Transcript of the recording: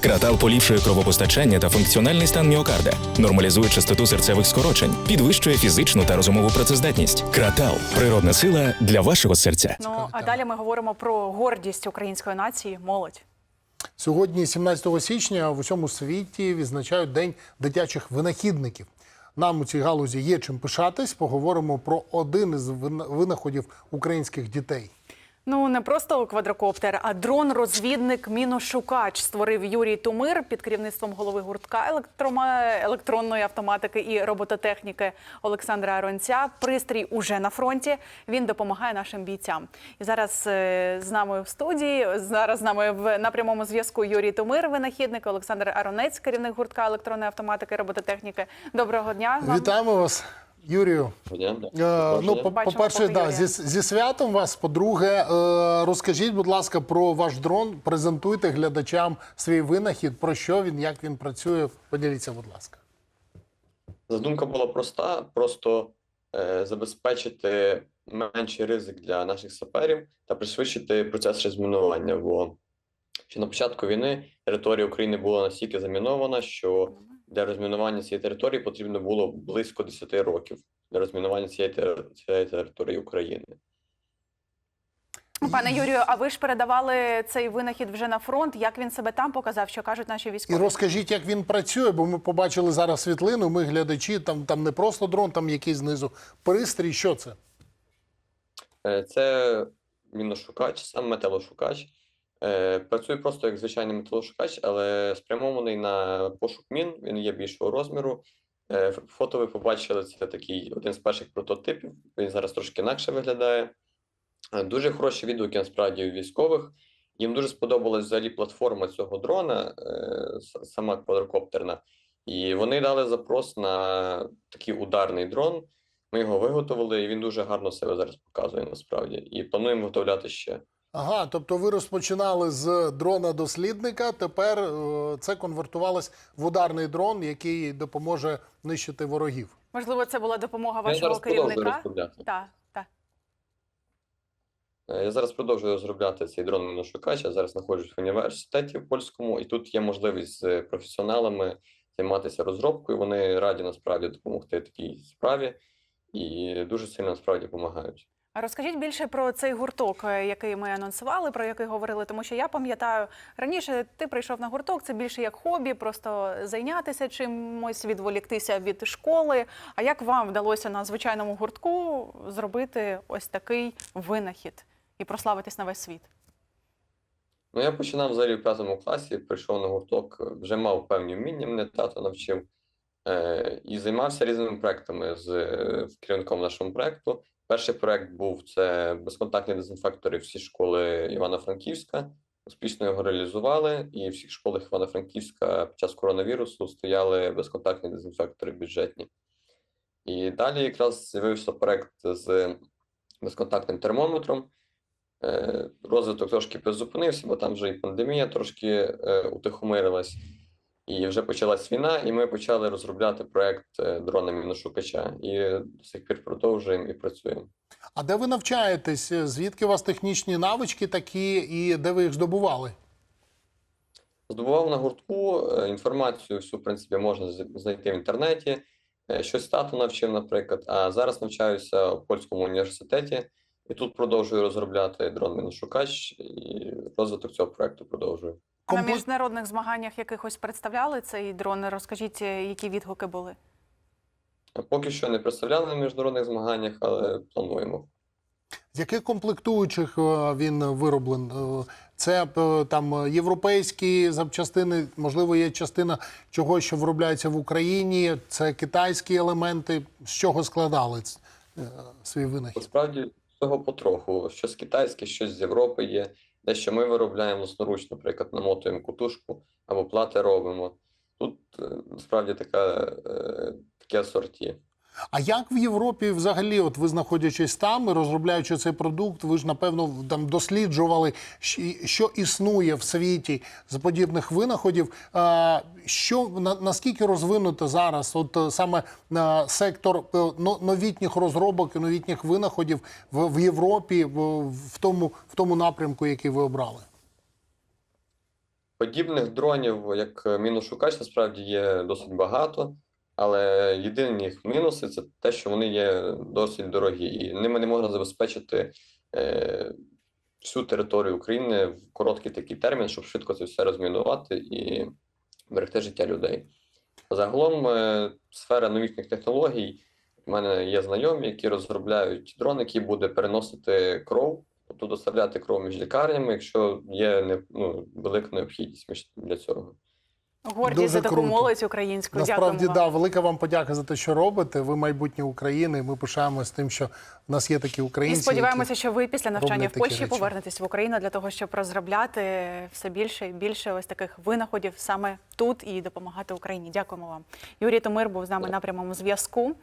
Кратал поліпшує кровопостачання та функціональний стан міокарда, нормалізує частоту серцевих скорочень, підвищує фізичну та розумову працездатність. Кратал природна сила для вашого серця. Ну а далі ми говоримо про гордість української нації, молодь. Сьогодні, 17 січня, в усьому світі відзначають День дитячих винахідників. Нам у цій галузі є чим пишатись. Поговоримо про один із винаходів українських дітей. Ну не просто квадрокоптер, а дрон-розвідник міношукач створив Юрій Тумир під керівництвом голови гуртка електрома... електронної автоматики і робототехніки Олександра Аронця. Пристрій уже на фронті. Він допомагає нашим бійцям. І зараз е, з нами в студії. Зараз з нами в на прямому зв'язку Юрій Тумир, винахідник Олександр Аронець, керівник гуртка електронної автоматики і робототехніки. Доброго дня. вам. Вітаємо вас, Юрію. Е, ну, по-перше, да, зі, зі святом вас. По-друге, е, розкажіть, будь ласка, про ваш дрон. Презентуйте глядачам свій винахід, про що він, як він працює. Поділіться, будь ласка. Задумка була проста: просто е, забезпечити менший ризик для наших саперів та пришвидшити процес розмінування. Бо ще на початку війни територія України була настільки замінована, що для розмінування цієї території потрібно було близько 10 років для розмінування цієї, цієї території України. Пане Юрію, а ви ж передавали цей винахід вже на фронт. Як він себе там показав? Що кажуть наші І військові? розкажіть, як він працює, бо ми побачили зараз світлину. Ми глядачі, там, там не просто дрон, там якийсь знизу пристрій. Що це? Е, Це міношукач, сам металошукач. Е, Працює просто як звичайний металошукач, але спрямований на пошук мін. Він є більшого розміру. Е, Фото ви побачили, це такий один з перших прототипів. Він зараз трошки інакше виглядає. Е, Дуже хороші відгуки насправді у військових. Їм дуже сподобалась взагалі платформа цього дрона, сама квадрокоптерна. І вони дали запрос на такий ударний дрон. Ми його виготовили, і він дуже гарно себе зараз показує насправді. І плануємо виготовляти ще. Ага, тобто ви розпочинали з дрона дослідника. Тепер е, це конвертувалось в ударний дрон, який допоможе нищити ворогів. Можливо, це була допомога вашого керівника. Так, так. Е, Я зараз продовжую розробляти цей дрон міношукач. Я зараз знаходжусь в університеті в польському, і тут є можливість з професіоналами займатися розробкою. Вони раді насправді допомогти такій справі і дуже сильно насправді допомагають. Розкажіть більше про цей гурток, е, який ми анонсували, про який говорили, тому що я пам'ятаю раніше ти прийшов на гурток, це більше як хобі, просто зайнятися чимось, відволіктися від школи. А як вам вдалося на звичайному гуртку зробити ось такий винахід і прославитись на весь світ? Ну, я починав взагалі в п'ятому класі, прийшов на гурток, вже мав певні вміння, мене тато навчив, е, і займався різними проектами з е, керівником нашого проекту. Перший проект був це безконтактні дезінфектори всі школи Івано-Франківська. Успішно його реалізували, і в всіх школах Івано-Франківська під час коронавірусу стояли безконтактні дезінфектори бюджетні. І далі якраз з'явився проект з безконтактним термометром. Е, Розвиток трошки призупинився, бо там вже і пандемія трошки е, утихомирилась, і вже почалась війна, і ми почали розробляти проект е, дрона міношукача. І до сих пір продовжуємо і працюємо. А де ви навчаєтесь? Звідки у вас технічні навички такі, і де ви їх здобували? Здобував на гуртку е, інформацію, всю, в принципі, можна знайти в інтернеті. Е, Щось тато навчив, наприклад, а зараз навчаюся в польському університеті, і тут продовжую розробляти дрон міношукач, і розвиток цього проекту продовжую. А на міжнародних змаганнях якихось представляли цей дрон? Розкажіть, е, які відгуки були? Поки що не представляли на міжнародних змаганнях, але плануємо. З яких комплектуючих е, він вироблен? Е, Це там європейські запчастини, можливо, є частина чогось, що виробляється в Україні. Це китайські елементи. З чого складали свій винахід? Насправді всього потроху. Щось китайське, щось з Європи є. Дещо ми виробляємо власноруч, наприклад, намотуємо кутушку або плати робимо. Тут справді насправді така, е, таке асорті. А як в Європі взагалі, от ви знаходячись там і розробляючи цей продукт, ви ж напевно там досліджували, що існує в світі з подібних винаходів. Що на, наскільки розвинуто зараз, от е, саме е, сектор е, новітніх розробок і новітніх винаходів в, в Європі, в, в тому в тому напрямку, який ви обрали? Подібних дронів, як міношукач, насправді є досить багато, але єдиний їх мінуси це те, що вони є досить дорогі, і ними не можна забезпечити е, всю територію України в короткий такий термін, щоб швидко це все розмінувати і берегти життя людей. Загалом, е, сфера новітніх технологій. У мене є знайомі, які розробляють дрон, який буде переносити кров, тобто доставляти кров між лікарнями, якщо є не, ну, велика необхідність для цього. Гордість Дуже за таку круто. молодь українську. Насправді, Дякуємо да, вам. велика вам подяка за те, що робите. Ви майбутнє України. Ми пишаємося тим, що в нас є такі І сподіваємося, які... що ви після навчання в Польщі речі. повернетесь в Україну для того, щоб розробляти все більше і більше ось таких винаходів саме тут і допомагати Україні. Дякуємо вам. Юрій Томир був з нами на прямому зв'язку.